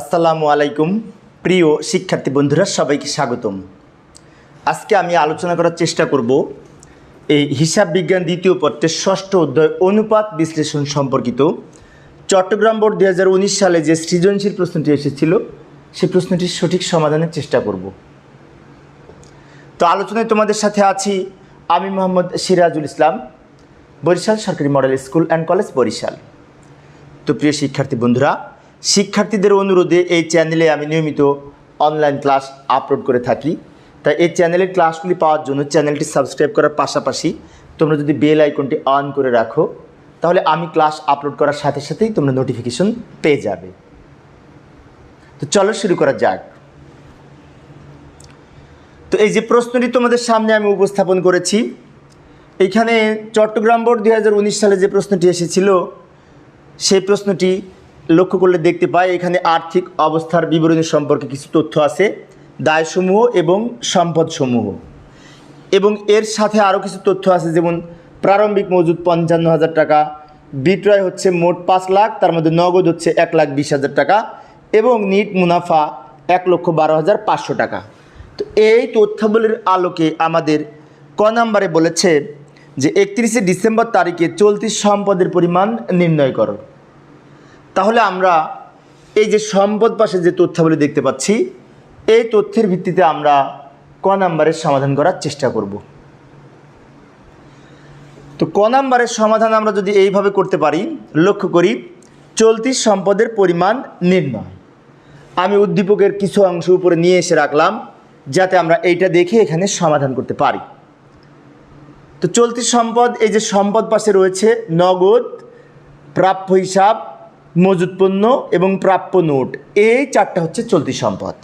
আসসালামু আলাইকুম, প্রিয় শিক্ষার্থী বন্ধুরা, সবাইকে স্বাগতম। আজকে আমি আলোচনা করার চেষ্টা করব এই হিসাব বিজ্ঞান দ্বিতীয় পত্রের ষষ্ঠ অধ্যায় অনুপাত বিশ্লেষণ সম্পর্কিত। চট্টগ্রাম বোর্ড দু হাজার উনিশ সালে যে সৃজনশীল প্রশ্নটি এসেছিল, সেই প্রশ্নটির সঠিক সমাধানের চেষ্টা করব। তো আলোচনায় তোমাদের সাথে আছি আমি মোহাম্মদ সিরাজুল ইসলাম, বরিশাল সরকারি model school and college Barishal. তো প্রিয় শিক্ষার্থী বন্ধুরা শিক্ষার্থীদের অনুরোধে এই চ্যানেলে আমি নিয়মিত অনলাইন ক্লাস আপলোড করে থাকি। তাই এই চ্যানেলের ক্লাসগুলি পাওয়ার জন্য চ্যানেলটি সাবস্ক্রাইব করার পাশাপাশি তোমরা যদি বেল আইকনটি অন করে রাখো, তাহলে আমি ক্লাস আপলোড করার সাথে সাথেই তোমরা নোটিফিকেশন পেয়ে যাবে। তো চলো শুরু করা যাক। তো এই যে প্রশ্নটি তোমাদের সামনে আমি উপস্থাপন করেছি এইখানে চট্টগ্রাম বোর্ড দু হাজার উনিশ সালে যে প্রশ্নটি এসেছিল, সেই প্রশ্নটি লক্ষ্য করলে দেখতে পাই, এখানে আর্থিক অবস্থার বিবরণী সম্পর্কে কিছু তথ্য আছে, দায়সমূহ এবং সম্পদসমূহ। এবং এর সাথে আরও কিছু তথ্য আছে, যেমন প্রারম্ভিক মজুদ পঞ্চান্ন হাজার টাকা, বিক্রয় হচ্ছে মোট পাঁচ লাখ, তার মধ্যে নগদ হচ্ছে এক লাখ বিশ হাজার টাকা, এবং নিট মুনাফা এক লক্ষ বারো হাজার পাঁচশো টাকা। তো এই তথ্যাবলীর আলোকে আমাদের ক নাম্বারে বলেছে যে একত্রিশে ডিসেম্বর তারিখে চলতি সম্পদের পরিমাণ নির্ণয় করো। তাহলে আমরা এই যে সম্পদ পাশে যে তথ্যাবলী দেখতে পাচ্ছি, এই তথ্যের ভিত্তিতে আমরা ক নাম্বারের সমাধান করার চেষ্টা করব। তো ক নাম্বারের সমাধান আমরা যদি এইভাবে করতে পারি, লক্ষ্য করি, চলতি সম্পদের পরিমাণ নির্ণয়। আমি উদ্দীপকের কিছু অংশ উপরে নিয়ে এসে রাখলাম, যাতে আমরা এইটা দেখে এখানে সমাধান করতে পারি। তো চলতি সম্পদ, এই যে সম্পদ পাশে রয়েছে নগদ, প্রাপ্য হিসাব মজুত পণ্য এবং প্রাপ্য নোট। এই চারটা হচ্ছে চলতি সম্পদ।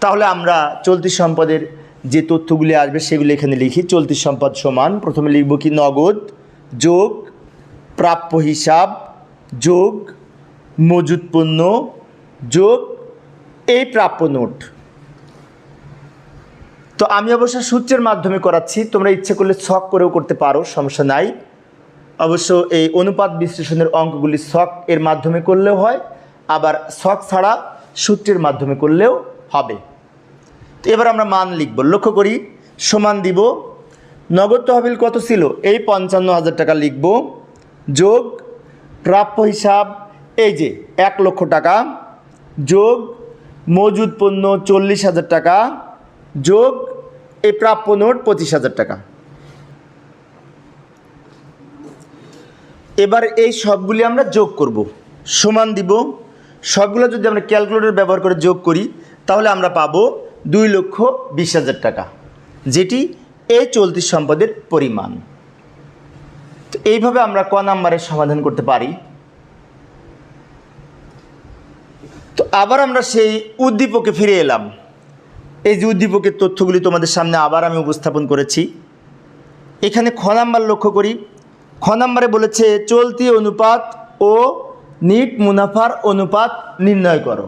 তাহলে আমরা চলতি সম্পদের যে তথ্যগুলি আসবে সেগুলি এখানে লিখি। চলতি সম্পদ সমান, প্রথমে লিখব কি? নগদ যোগ প্রাপ্য হিসাব যোগ মজুত পণ্য যোগ এই প্রাপ্য নোট। তো আমি অবশ্য সূত্রের মাধ্যমে করাচ্ছি, তোমরা ইচ্ছে করলে ছক করেও করতে পারো, সমস্যা নাই। অবশ্য এই অনুপাত বিশ্লেষণের অঙ্কগুলি ছক এর মাধ্যমে করলেও হয়, আবার ছক ছাড়া সূত্রের মাধ্যমে করলেও হবে। তো এবার আমরা মান লিখব। লক্ষ্য করি, সমান দিব, নগদ তহবিল কত ছিল? এই পঞ্চান্ন হাজার টাকা লিখব, যোগ প্রাপ্য হিসাব, এই যে এক লক্ষ টাকা, যোগ মজুদ পণ্য চল্লিশ হাজার টাকা, যোগ এই প্রাপ্য নোট পঁচিশ হাজার টাকা। এবার এই সবগুলি আমরা যোগ করব। সমান দিব। সবগুলো যদি আমরা ক্যালকুলেটর ব্যবহার করে যোগ করি, তাহলে আমরা পাবো দুই লক্ষ বিশ হাজার টাকা, যেটি এই চলতি সম্পদের পরিমাণ। তো এইভাবে আমরা ক নাম্বারের সমাধান করতে পারি। তো আবার আমরা সেই উদ্দীপকে ফিরে এলাম। এই যে উদ্দীপকের তথ্যগুলি তোমাদের সামনে আবার আমি উপস্থাপন করেছি। এখানে খ নাম্বার লক্ষ্য করি। খ নাম্বারে বলেছে, চলতি অনুপাত ও নিট মুনাফার অনুপাত নির্ণয় করো।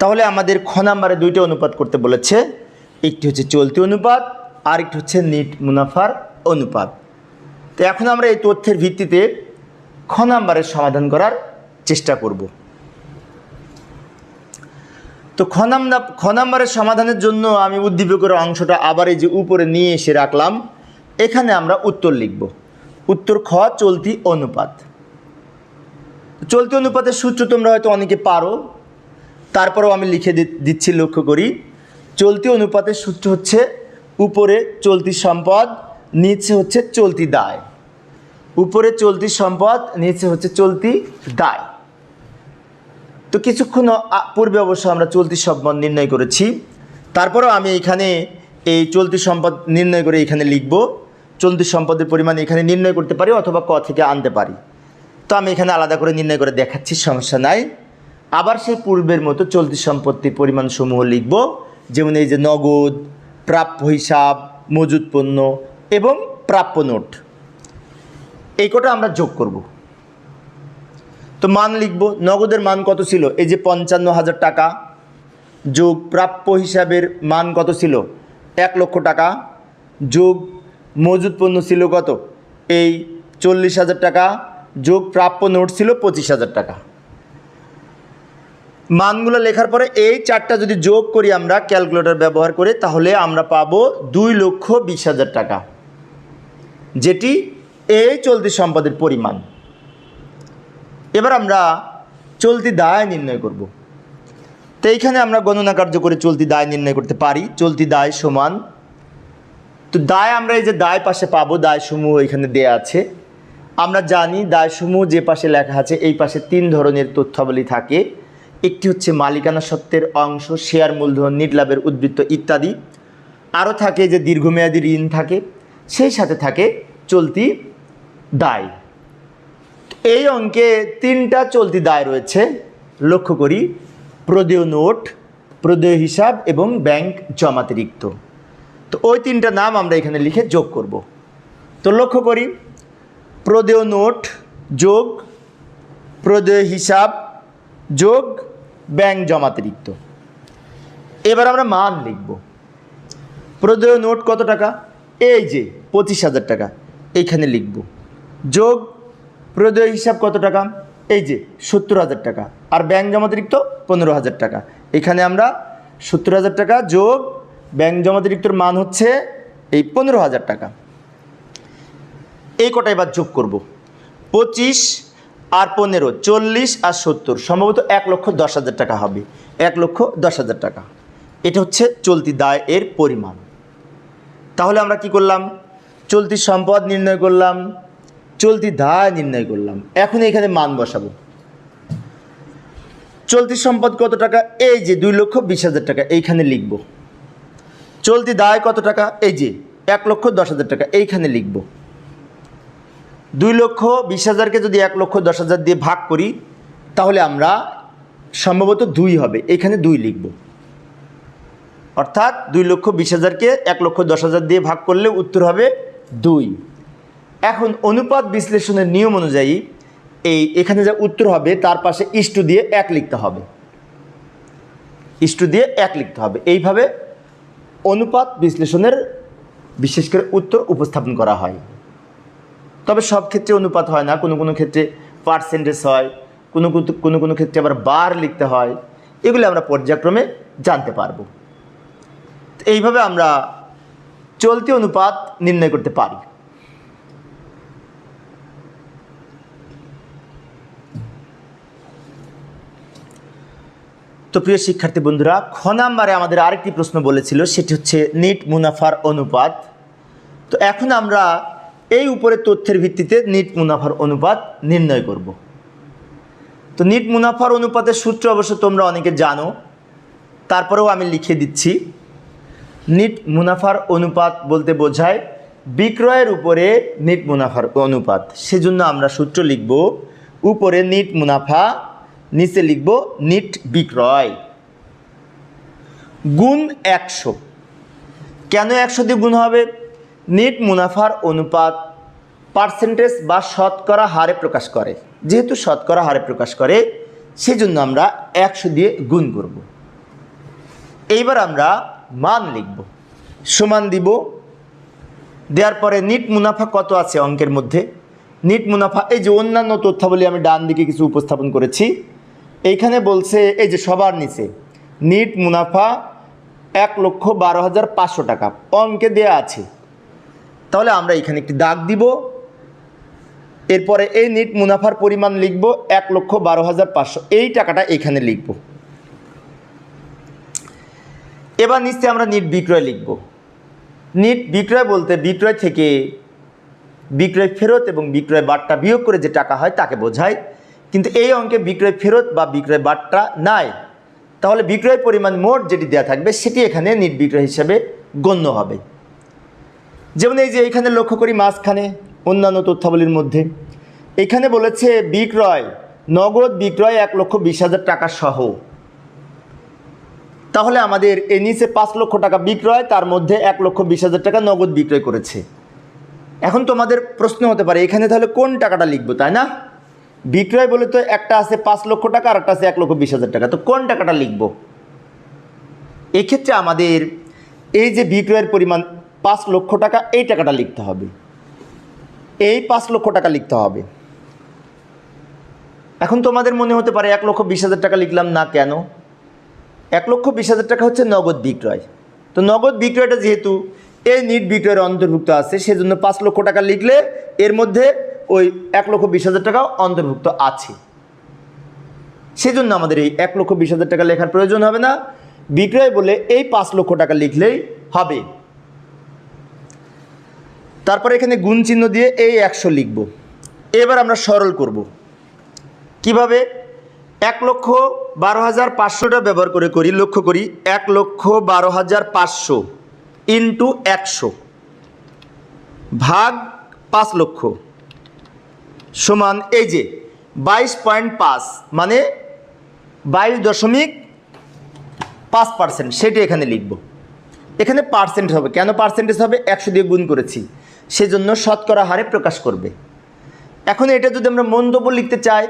তাহলে আমাদের খ নাম্বারে দুইটা অনুপাত করতে বলেছে, একটি হচ্ছে চলতি অনুপাত আর একটি হচ্ছে নিট মুনাফার অনুপাত। তো এখন আমরা এই তথ্যের ভিত্তিতে খ নাম্বারের সমাধান করার চেষ্টা করব। তো খ নাম্বার খ নাম্বারের সমাধানের জন্য আমি উদ্দীপকের অংশটা আবার এই যে উপরে নিয়ে এসে রাখলাম, এখানে আমরা উত্তর লিখব। উত্তর খ, চলতি অনুপাত। চলতি অনুপাতের সূত্র তোমরা হয়তো অনেকে পারো। তারপরেও আমি লিখে দিচ্ছি, লক্ষ্য করি। চলতি অনুপাতের সূত্র হচ্ছে উপরে চলতি সম্পদ, নিচে হচ্ছে চলতি দায়। উপরে চলতি সম্পদ, নিচে হচ্ছে চলতি দায়। তো কিছুক্ষণ পূর্বে অবশ্য আমরা চলতি সম্পদ নির্ণয় করেছি। তারপরেও আমি এখানে এই চলতি সম্পদ নির্ণয় করে এখানে লিখব। চলতি সম্পদের পরিমাণ এখানে নির্ণয় করতে পারি অথবা ক থেকে আনতে পারি। তো আমি এখানে আলাদা করে নির্ণয় করে দেখাচ্ছি, সমস্যা নাই। আবার সেই পূর্বের মতো চলতি সম্পত্তির পরিমাণ সমূহ লিখব, যেমন এই যে নগদ, প্রাপ্য হিসাব মজুদ পণ্য এবং প্রাপ্য নোট। এই কটা আমরা যোগ করব। তো মান লিখব, নগদের মান কত ছিল? এই যে পঞ্চান্ন হাজার টাকা যোগ প্রাপ্য হিসাবের মান কত ছিল? এক লক্ষ টাকা যোগ মজুদ পণ্য ছিল কত? এই চল্লিশ হাজার টাকা, যোগ প্রাপ্য নোট ছিল পঁচিশ হাজার টাকা। মানগুলো লেখার পরে এই চারটা যদি যোগ করি আমরা, ক্যালকুলেটর ব্যবহার করে, তাহলে আমরা পাব দুই লক্ষ বিশ হাজার টাকা, যেটি এই চলতি সম্পদের পরিমাণ। এবার আমরা চলতি দায় নির্ণয় করব। তো এইখানে আমরা গণনা কার্য করে চলতি দায় নির্ণয় করতে পারি। চলতি দায় সমান তো দায় আমরা এই যে দায় পাশে পাবো দায়সমূহ এখানে দেয়া আছে। আমরা জানি দায়সমূহ যে পাশে লেখা আছে, এই পাশে তিন ধরনের তথ্যাবলী থাকে। একটি হচ্ছে মালিকানা সত্ত্বের অংশ, শেয়ার মূলধন নির্লাভের উদ্বৃত্ত ইত্যাদি। আরও থাকে যে দীর্ঘমেয়াদী ঋণ থাকে, সেই সাথে থাকে চলতি দায়। এই অঙ্কে তিনটা চলতি দায় রয়েছে। লক্ষ্য করি, প্রদেয় নোট, প্রদেয় হিসাব এবং ব্যাংক জমাতিরিক্ত তো ওই তিনটা নাম আমরা এখানে লিখে যোগ করব। তো লক্ষ্য করি, প্রদেয় নোট যোগ, প্রদেয় হিসাব যোগ, ব্যাংক জমাতিরিক্ত। এবার আমরা মান লিখব। প্রদেয় নোট কত টাকা? এই যে, পঁচিশ হাজার টাকা। এইখানে লিখব। যোগ, প্রদেয় হিসাব কত টাকা? এই যে, সত্তর হাজার টাকা। আর ব্যাংক জমাতিরিক্ত পনেরো হাজার টাকা। এখানে আমরা সত্তর হাজার টাকা যোগ ব্যাংক জমাতিরিক্তর মান হচ্ছে এই পনেরো হাজার টাকা। এই কটা এবার যোগ করব। পঁচিশ আর পনেরো, চল্লিশ আর সত্তর, সম্ভবত এক লক্ষ দশ হাজার টাকা হবে। এক লক্ষ দশ হাজার টাকা। এটা হচ্ছে চলতি দায় এর পরিমাণ। তাহলে আমরা কি করলাম? চলতি সম্পদ নির্ণয় করলাম, চলতি দায় নির্ণয় করলাম। এখন এখানে মান বসাবো। চলতি সম্পদ কত টাকা? এই যে দুই লক্ষ বিশ হাজার টাকা, এইখানে লিখব। চলতি দায় কত টাকা? এই যে, এক লক্ষ দশ হাজার টাকা, এইখানে লিখব। দুই লক্ষ বিশ হাজারকে যদি এক লক্ষ দশ হাজার দিয়ে ভাগ করি, তাহলে আমরা সম্ভবত দুই হবে এখানে দুই লিখব। অর্থাৎ দুই লক্ষ বিশ হাজারকে এক লক্ষ দশ হাজার দিয়ে ভাগ করলে উত্তর হবে দুই। এখন অনুপাত বিশ্লেষণের নিয়ম অনুযায়ী এই এখানে যা উত্তর হবে, তার পাশে ইষ্টু দিয়ে এক লিখতে হবে। ইষ্টু দিয়ে এক লিখতে হবে। এইভাবে অনুপাত বিশ্লেষণের বিশেষ করে উত্তর উপস্থাপন করা হয়। তবে সব ক্ষেত্রে অনুপাত হয় না। কোনো কোনো ক্ষেত্রে পার্সেন্টেজ হয়, কোনো কোনো- কোনো ক্ষেত্রে আবার বার লিখতে হয়। এগুলো আমরা পর্যায়ক্রমে জানতে পারব। এইভাবে আমরা চলতি অনুপাত নির্ণয় করতে পারি। তো প্রিয় শিক্ষার্থী বন্ধুরা, খ নাম্বারে আমাদের আরেকটি প্রশ্ন বলেছিল, সেটি হচ্ছে নিট মুনাফার অনুপাত। তো এখন আমরা এই উপরে তথ্যের ভিত্তিতে নিট মুনাফার অনুপাত নির্ণয় করব। তো নিট মুনাফার অনুপাতের সূত্র অবশ্য তোমরা অনেকে জানো, তারপরেও আমি লিখে দিচ্ছি। নিট মুনাফার অনুপাত বলতে বোঝায় বিক্রয়ের উপরে নিট মুনাফার অনুপাত। সেজন্য আমরা সূত্র লিখব, উপরে নিট মুনাফা নিচে লিখব নিট বিক্রয়। গুণ একশো। কেন একশো দিয়ে গুণ হবে? নিট মুনাফার অনুপাত পার্সেন্টেজ বা শতকরা হারে প্রকাশ করে। যেহেতু শতকরা হারে প্রকাশ করে, সেজন্য আমরা একশো দিয়ে গুণ করব। এইবার আমরা মান লিখব। সমান দিব। দেওয়ার পরে নিট মুনাফা কত আছে অঙ্কের মধ্যে? নিট মুনাফা, এই যে অন্যান্য তথ্যাবলী আমি ডান দিকে কিছু উপস্থাপন করেছি। এইখানে বলছে, এই যে সবার নিচে, নিট মুনাফা এক লক্ষ বারো হাজার পাঁচশো টাকা, অঙ্কে দেয়া আছে। তাহলে আমরা এখানে একটি দাগ দিব। এরপরে এই নিট মুনাফার পরিমাণ লিখব এক লক্ষ বারো হাজার পাঁচশো। এই টাকাটা এখানে লিখব। এবার নিচে আমরা নিট বিক্রয় লিখব। নিট বিক্রয় বলতে বিক্রয় থেকে বিক্রয় ফেরত এবং বিক্রয় বাট্টা বিয়োগ করে যে টাকা হয় তাকে বোঝায়। কিন্তু এই অঙ্কে বিক্রয় ফেরত বা বিক্রয় বাট্টা নাই। তাহলে বিক্রয় পরিমাণ মোট যেটি দেওয়া থাকবে, সেটি এখানে নিট বিক্রয় হিসাবে গণ্য হবে। যেমন এই যে এখানে লক্ষ্য করি মাঝখানে অন্যান্য তথ্যাবলীর মধ্যে। এখানে বলেছে বিক্রয়, নগদ বিক্রয় এক লক্ষ বিশ হাজার টাকা সহ। তাহলে আমাদের এই নিচে পাঁচ লক্ষ টাকা বিক্রয়, তার মধ্যে এক লক্ষ বিশ হাজার টাকা নগদ বিক্রয় করেছে। এখন তোমাদের প্রশ্ন হতে পারে, এখানে তাহলে কোন টাকাটা লিখব, তাই না? বিক্রয় বলে তো একটা আছে পাঁচ লক্ষ টাকা, আর একটা আছে এক লক্ষ বিশ হাজার টাকা। তো কোন টাকাটা লিখব? এক্ষেত্রে আমাদের এই যে বিক্রয়ের পরিমাণ পাঁচ লক্ষ টাকা, এই টাকাটা লিখতে হবে। এই পাঁচ লক্ষ টাকা লিখতে হবে। এখন তোমাদের মনে হতে পারে এক লক্ষ বিশ হাজার টাকা লিখলাম না কেন? এক লক্ষ বিশ হাজার টাকা হচ্ছে নগদ বিক্রয়। তো নগদ বিক্রয়টা যেহেতু এই নিট বিক্রয়ের অন্তর্ভুক্ত আছে, সেজন্য পাঁচ লক্ষ টাকা লিখলে এর মধ্যে ওই এক লক্ষ বিশ হাজার টাকাও অন্তর্ভুক্ত আছে। সেজন্য আমাদের এই এক লক্ষ বিশ হাজার টাকা লেখার প্রয়োজন হবে না। বিক্রয় বলে এই পাঁচ লক্ষ টাকা লিখলেই হবে। তারপর এখানে গুণ চিহ্ন দিয়ে এই একশো লিখব। এবার আমরা সরল করব। কীভাবে? এক লক্ষ বারো হাজার পাঁচশোটা ব্যবহার করে করি, লক্ষ্য করি, এক লক্ষ বারো হাজার পাঁচশো ইন্টু একশো ভাগ পাঁচ লক্ষ। সমান এই যে বাইশ পয়েন্ট পাঁচ মানে বাইশ দশমিক পাঁচ পার্সেন্ট, সেটি এখানে লিখব। এখানে পার্সেন্ট হবে। কেন পার্সেন্টেজ হবে? একশো দিয়ে গুণ করেছি। সেজন্য শতকরা হারে প্রকাশ করবে। এখন এটা যদি আমরা মন্তব্য লিখতে চাই,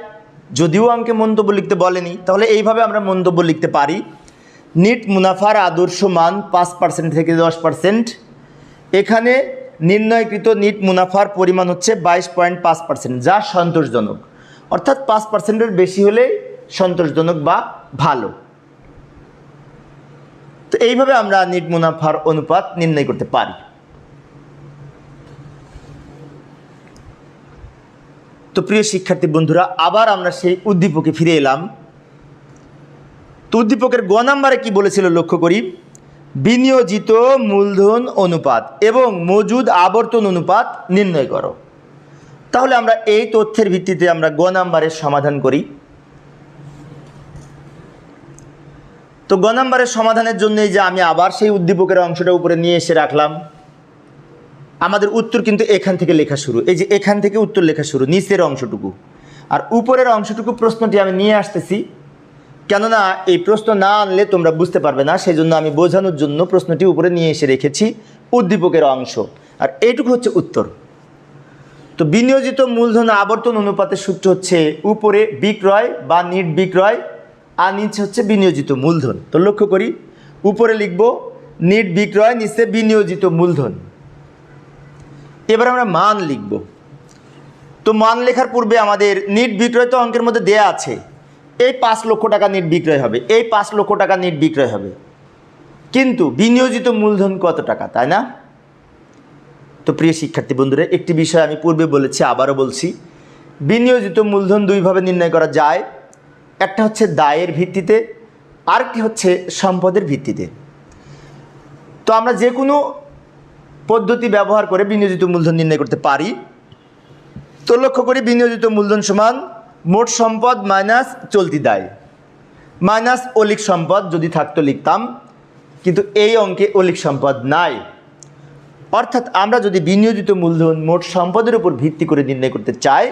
যদিও আমাকে মন্তব্য লিখতে বলেনি, তাহলে এইভাবে আমরা মন্তব্য লিখতে পারি। নিট মুনাফার আদর্শ মান পাঁচ পার্সেন্ট থেকে দশ পার্সেন্ট। এখানে নির্ণয়কৃত নিট মুনাফার পরিমাণ হচ্ছে বাইশ পয়েন্ট পাঁচ পার্সেন্ট, যা সন্তোষজনক। অর্থাৎ পাঁচ পার্সেন্টের বেশি হলে সন্তোষজনক বা ভালো। তো এইভাবে আমরা নিট মুনাফার অনুপাত নির্ণয় করতে পারি। তো প্রিয় শিক্ষার্থী বন্ধুরা, আবার আমরা সেই উদ্দীপকে ফিরে এলাম। তো উদ্দীপকের গ নাম্বারে কি বলেছিল লক্ষ্য করি? বিনিয়োজিত মূলধন অনুপাত এবং মজুদ আবর্তন অনুপাত নির্ণয় করো। তাহলে আমরা এই তথ্যের ভিত্তিতে আমরা গ নাম্বারের সমাধান করি। তো গ নাম্বারের সমাধানের জন্যই যে আমি আবার সেই উদ্দীপকের অংশটা উপরে নিয়ে এসে রাখলাম। আমাদের উত্তর কিন্তু এখান থেকে লেখা শুরু। এই যে এখান থেকে উত্তর লেখা শুরু, নিচের অংশটুকু। আর উপরের অংশটুকু প্রশ্নটি আমি নিয়ে আসতেছি। কেননা এই প্রশ্ন না আনলে তোমরা বুঝতে পারবে না সেই জন্য আমি বোঝানোর জন্য প্রশ্নটি উপরে নিয়ে এসে রেখেছি উদ্দীপকের অংশ। আর এইটুকু হচ্ছে উত্তর। তো বিনিয়োজিত মূলধন আবর্তন অনুপাতের সূত্র হচ্ছে উপরে বিক্রয় বা নিট বিক্রয়, আর নিচে হচ্ছে বিনিয়োজিত মূলধন। তো লক্ষ্য করি, উপরে লিখব নিট বিক্রয়, নিচে বিনিয়োজিত মূলধন। এবার আমরা মান লিখব। তো মান লেখার পূর্বে আমাদের নিট বিক্রয় তো অঙ্কের মধ্যে দেয়া আছে। এই পাঁচ লক্ষ টাকা নিট বিক্রয় হবে, এই পাঁচ লক্ষ টাকা নিট বিক্রয় হবে। কিন্তু বিনিয়োজিত মূলধন কত টাকা, তাই না? তো প্রিয় শিক্ষার্থী বন্ধুরা, একটি বিষয় আমি পূর্বে বলেছি, আবারও বলছি। বিনিয়োজিত মূলধন দুইভাবে নির্ণয় করা যায়। একটা হচ্ছে দায়ের ভিত্তিতে, আরেকটি হচ্ছে সম্পদের ভিত্তিতে। তো আমরা যে কোনো পদ্ধতি ব্যবহার করে বিনিয়োজিত মূলধন নির্ণয় করতে পারি। তো লক্ষ্য করি বিনিয়োজিত মূলধন সমান মোট সম্পদ মাইনাস চলতি দায়। মাইনাস অলিক সম্পদ যদি থাকতো লিখতাম, কিন্তু এই অঙ্কে অলিক সম্পদ নাই। অর্থাৎ আমরা যদি বিনিয়োজিত মূলধন মোট সম্পদের উপর ভিত্তি করে নির্ণয় করতে চাই,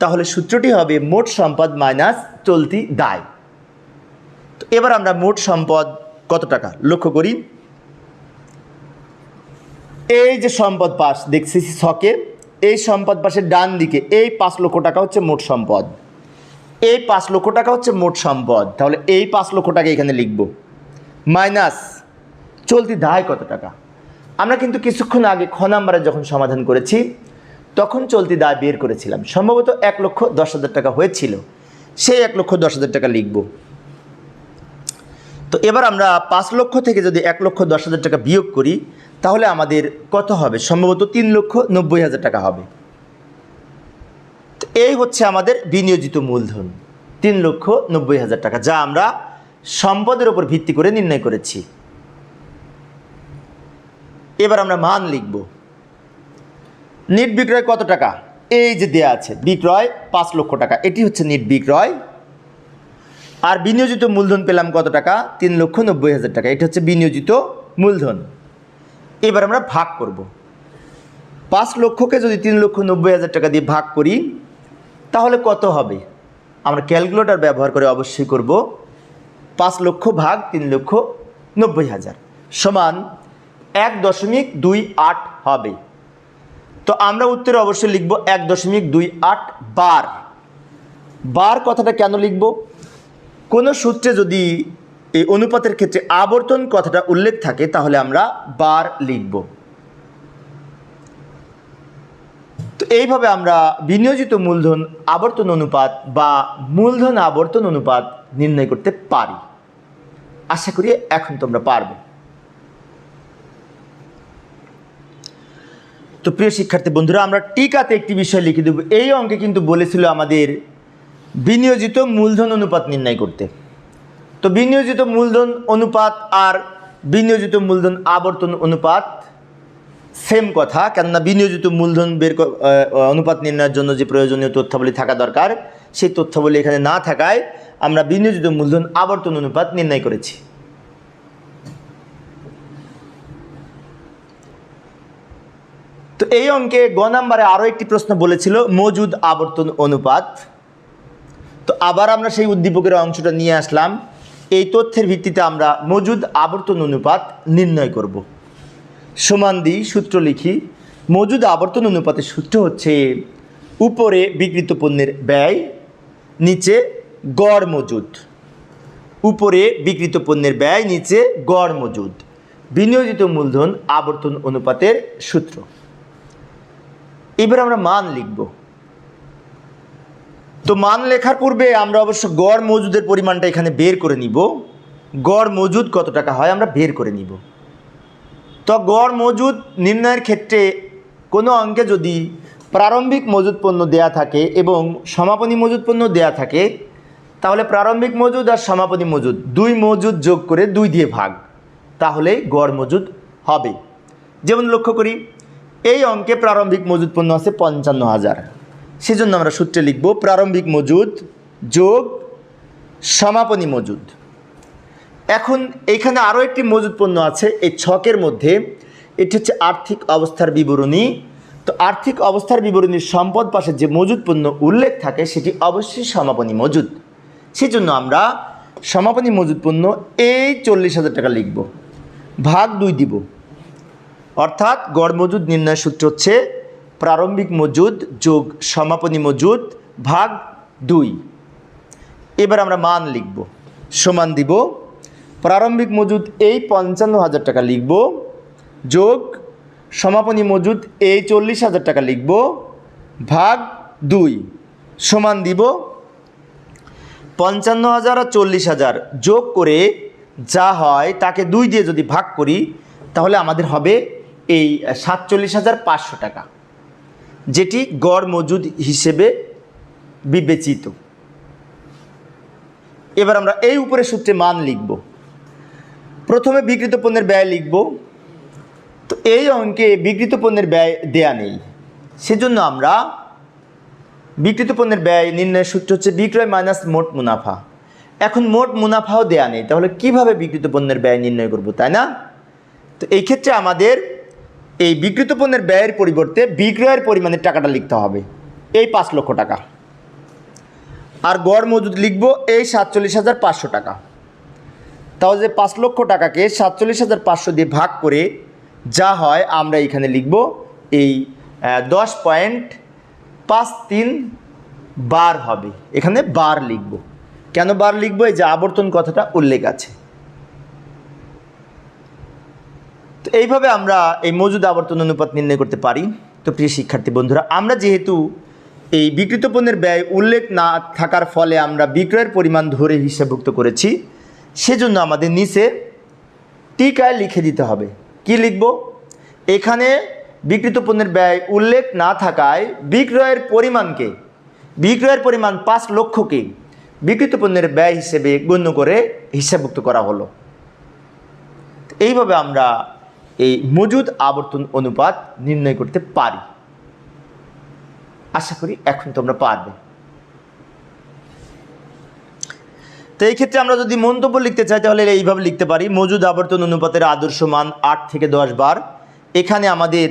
তাহলে সূত্রটি হবে মোট সম্পদ মাইনাস চলতি দায়। তো এবার আমরা মোট সম্পদ কত টাকা? লক্ষ্য করি। এই যে সম্পদ পাশ দেখছি ছকে এই সম্পদ পাশের ডান দিকে, এই পাঁচ লক্ষ টাকা হচ্ছে মোট সম্পদ। এই পাঁচ লক্ষ টাকা হচ্ছে মোট সম্পদ। তাহলে এই পাঁচ লক্ষ টাকা এখানে লিখব। মাইনাস, চলতি দায় কত টাকা? আমরা কিন্তু কিছুক্ষণ আগে খ নাম্বারে যখন সমাধান করেছি, তখন চলতি দায় বের করেছিলাম। সম্ভবত এক লক্ষ দশ হাজার টাকা হয়েছিল। সেই এক লক্ষ দশ হাজার টাকা লিখব। তো এবার আমরা পাঁচ লক্ষ থেকে যদি এক লক্ষ দশ হাজার টাকা বিয়োগ করি তাহলে আমাদের কত হবে? সম্ভবত তিন লক্ষ নব্বই হাজার টাকা হবে। এই হচ্ছে আমাদের বিনিয়োজিত মূলধন, তিন লক্ষ নব্বই হাজার টাকা, যা আমরা সম্পদের উপর ভিত্তি করে নির্ণয় করেছি। এবার আমরা মান লিখব। নিট বিক্রয় কত টাকা? এই যে দেয়া আছে, বিক্রয় পাঁচ লক্ষ টাকা। এটি হচ্ছে নিট বিক্রয়। আর বিনিয়োজিত মূলধন পেলাম কত টাকা? তিন লক্ষ নব্বই হাজার টাকা। এটা হচ্ছে বিনিয়োজিত মূলধন। এবার আমরা ভাগ করব। পাঁচ লক্ষকে যদি তিন লক্ষ নব্বই হাজার টাকা দিয়ে ভাগ করি, তাহলে কত হবে? আমরা ক্যালকুলেটর ব্যবহার করে অবশ্যই করব পাঁচ লক্ষ ভাগ তিন লক্ষ নব্বই হাজার সমান এক দশমিক দুই আট হবে। তো আমরা উত্তরে অবশ্যই লিখব এক দশমিক দুই আট বার। বার কথাটা কেন লিখব? কোনো সূত্রে যদি এই অনুপাতের ক্ষেত্রে আবর্তন কথাটা উল্লেখ থাকে, তাহলে আমরা বার লিখব। তো এইভাবে আমরা বিনিয়োজিত মূলধন আবর্তন অনুপাত বা মূলধন আবর্তন অনুপাত নির্ণয় করতে পারি। আশা করি এখন তোমরা পারবে। তো প্রিয় শিক্ষার্থী বন্ধুরা, আমরা টিকাতে একটি বিষয় লিখে দেব। এই অঙ্কে কিন্তু বলেছিল আমাদের বিনিয়োজিত মূলধন অনুপাত নির্ণয় করতে। তো বিনিয়োজিত মূলধন অনুপাত আর বিনিয়োজিত মূলধন আবর্তন অনুপাত, সেম কথা, কেননা বিনিয়োজিত মূলধন বের অনুপাত নির্ণয়ের জন্য যে প্রয়োজনীয় তথ্যাবলী থাকা দরকার, সেই তথ্যাবলী এখানে না থাকায় আমরা বিনিয়োজিত মূলধন আবর্তন অনুপাত নির্ণয় করেছি। তো এই অঙ্কে গ নাম্বারে আরও একটি প্রশ্ন বলেছিল, মজুদ আবর্তন অনুপাত। তো আবার আমরা সেই উদ্দীপকের অংশটা নিয়ে আসলাম। এই তথ্যের ভিত্তিতে আমরা মজুদ আবর্তন অনুপাত নির্ণয় করব। সমান দিই সূত্র লিখি, মজুদ আবর্তন অনুপাতের সূত্র হচ্ছে উপরে বিকৃত পণ্যের ব্যয়, নিচে গড় মজুদ। উপরে বিকৃত পণ্যের ব্যয়, নিচে গড় মজুদ। বিনিয়োজিত মূলধন আবর্তন অনুপাতের সূত্র। এবার আমরা মান লিখব। তো মান লেখার পূর্বে আমরা অবশ্য গড় মজুদের পরিমাণটা এখানে বের করে নিব। গড় মজুদ কত টাকা হয় আমরা বের করে নিব। তো গড় মজুদ নির্ণয়ের ক্ষেত্রে কোনো অঙ্কে যদি প্রারম্ভিক মজুদ পণ্য দেয়া থাকে এবং সমাপনী মজুদ পণ্য দেয়া থাকে, তাহলে প্রারম্ভিক মজুদ আর সমাপনী মজুদ দুই মজুদ যোগ করে দুই দিয়ে ভাগ, তাহলে গড় মজুদ হবে। যেমন লক্ষ্য করি, এই অঙ্কে প্রারম্ভিক মজুদ পণ্য আছে পঞ্চান্ন হাজার। সেজন্য আমরা সূত্রে লিখব, প্রারম্ভিক মজুদ, যোগ, সমাপনী মজুদ। এখন এখানে আরও একটি মজুদ পণ্য আছে, এই ছকের মধ্যে। এটি হচ্ছে আর্থিক অবস্থার বিবরণী। তো আর্থিক অবস্থার বিবরণীর সম্পদ পাশে যে মজুদ পণ্য উল্লেখ থাকে, সেটি অবশ্যই সমাপনী মজুদ। সেজন্য আমরা সমাপনী মজুদ পণ্য এই চল্লিশ হাজার টাকা লিখব। ভাগ দুই দিব। অর্থাৎ গড় মজুদ নির্ণয় সূত্র হচ্ছে প্রারম্ভিক মজুদ যোগ সমাপনী মজুদ ভাগ দুই। এবার আমরা মান লিখব, সমান দিব। প্রারম্ভিক মজুদ এই পঞ্চান্ন হাজার টাকা লিখব, যোগ সমাপনী মজুদ এই চল্লিশ হাজার টাকা লিখব, ভাগ দুই, সমান দিব। পঞ্চান্ন হাজার আর চল্লিশ হাজার যোগ করে যা হয় তাকে দুই দিয়ে যদি ভাগ করি, তাহলে আমাদের হবে এই সাতচল্লিশ হাজার পাঁচশো টাকা। যেটি গড় মজুদ হিসেবে বিবেচিত। এবার আমরা এই উপরে সূত্রে মান লিখব। প্রথমে বিকৃত পণ্যের ব্যয় লিখব। তো এই অঙ্কে বিকৃত পণ্যের ব্যয় দেয়া নেই। সেজন্য আমরা বিকৃত পণ্যের ব্যয় নির্ণয়ের সূত্র হচ্ছে বিক্রয় মাইনাস মোট মুনাফা। এখন মোট মুনাফাও দেয়া নেই, তাহলে কীভাবে বিকৃত পণ্যের ব্যয় নির্ণয় করব, তাই না? তো এই ক্ষেত্রে আমাদের এই বিকৃত পণ্যের ব্যয়ের পরিবর্তে বিক্রয়ের পরিমাণের টাকাটা লিখতে হবে। এই পাঁচ লক্ষ টাকা। আর গড় মজুদ লিখব এই সাতচল্লিশ হাজার পাঁচশো টাকা। তাহলে যে পাঁচ লক্ষ টাকাকে সাতচল্লিশ হাজার পাঁচশো দিয়ে ভাগ করে যা হয় আমরা এখানে লিখব এই দশ পয়েন্ট পাঁচ তিন বার হবে। এখানে বার লিখব। কেন বার লিখব? এই যে আবর্তন কথাটা উল্লেখ আছে। তো এইভাবে আমরা এই মজুদ আবর্তন অনুপাত নির্ণয় করতে পারি। তো প্রিয় শিক্ষার্থী বন্ধুরা, আমরা যেহেতু এই বিকৃত পণ্যের ব্যয় উল্লেখ না থাকার ফলে আমরা বিক্রয়ের পরিমাণ ধরে হিসাবভুক্ত করেছি, সেজন্য আমাদের নিচে টিকায় লিখে দিতে হবে। কি লিখব? এখানে বিকৃত পণ্যের ব্যয় উল্লেখ না থাকায় বিক্রয়ের পরিমাণকে, বিক্রয়ের পরিমাণ পাঁচ লক্ষকে বিকৃত পণ্যের ব্যয় হিসেবে গণ্য করে হিসাবভুক্ত করা হলো। এইভাবে আমরা এই মজুদ আবর্তন অনুপাত নির্ণয় করতে পারি। আশা করি এখন তোমরা পারবে। তো এই ক্ষেত্রে আমরা যদি মন্তব্য লিখতে চাই, তাহলে এইভাবে লিখতে পারি, মজুদ আবর্তন অনুপাতের আদর্শ মান আট থেকে দশ বার। এখানে আমাদের,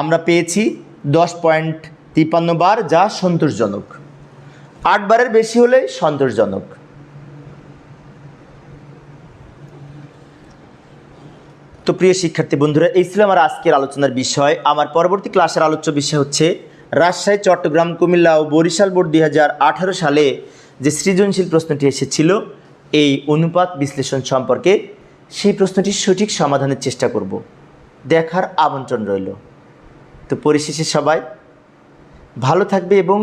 আমরা পেয়েছি দশ পয়েন্ট তিপ্পান্ন বার, যা সন্তোষজনক। আট বারের বেশি হলে সন্তোষজনক। তো প্রিয় শিক্ষার্থী বন্ধুরা, এই ছিল আমার আজকের আলোচনার বিষয়। আমার পরবর্তী ক্লাসের আলোচ্য বিষয় হচ্ছে, রাজশাহী, চট্টগ্রাম, কুমিল্লা ও বরিশাল বোর্ড দুই হাজার আঠারো সালে যে সৃজনশীল প্রশ্নটি এসেছিল, এই অনুপাত বিশ্লেষণ সম্পর্কে সেই প্রশ্নটির সঠিক সমাধানের চেষ্টা করব। দেখার আমন্ত্রণ রইল। তো পরিশেষে সবাই, ভালো থাকবে এবং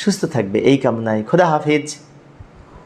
সুস্থ থাকবে। এই কামনায় খোদা হাফিজ।